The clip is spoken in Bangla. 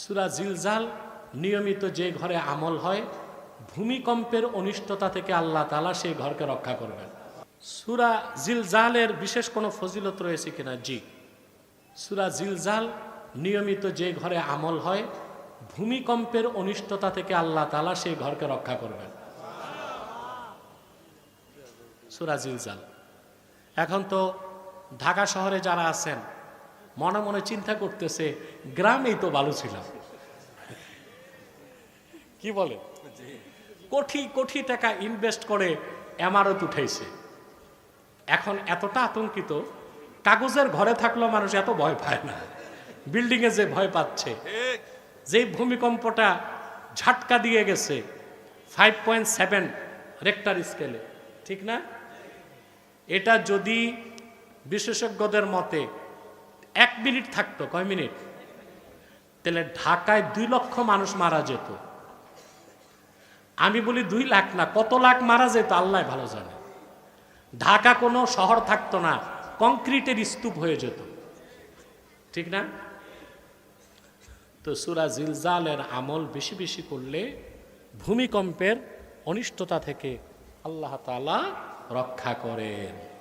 সুরা জিলজাল নিয়মিত যে ঘরে আমল হয়, ভূমিকম্পের অনিষ্টতা থেকে আল্লাহ তালা সেই ঘরকে রক্ষা করবেন। সুরা জিলজালের বিশেষ কোনো ফজিলত রয়েছে কিনা? জি। সুরা জিলজাল নিয়মিত যে ঘরে আমল হয়, ভূমিকম্পের অনিষ্টতা থেকে আল্লাহ তালা সেই ঘরকে রক্ষা করবেন। সুরা জিলজাল। এখন তো ঢাকা শহরে যারা আছেন মনে মনে চিন্তা করতেছে, গ্রামেই তো ভালো ছিলাম। কি বলে? কোটি কোটি টাকা ইনভেস্ট করে এমারত উঠাইছে। এখন এতটা আতঙ্কিত, কাগজের ঘরে থাকলেও মানুষ এত ভয় পায় না। বিল্ডিংয়ে যে ভয় পাচ্ছে যেই ভূমিকম্পটা ঝাটকা দিয়ে গেছে ফাইভ পয়েন্ট সেভেন রেক্টার স্কেলে ঠিক না? এটা যদি বিশেষজ্ঞদের মতে এক মিনিট থাকতো, কয় মিনিট? তাহলে ঢাকায় দুই লক্ষ মানুষ মারা যেত। আমি বলি দুই লাখ না, কত লাখ মারা যেত আল্লাহ ভালো জানে। ঢাকা কোনো শহর থাকতো না, কংক্রিটের স্তূপ হয়ে যেত। ঠিক না? তো সুরা জিলজালের আমল বেশি বেশি করলে ভূমিকম্পের অনিষ্টতা থেকে আল্লাহ তালা রক্ষা করেন।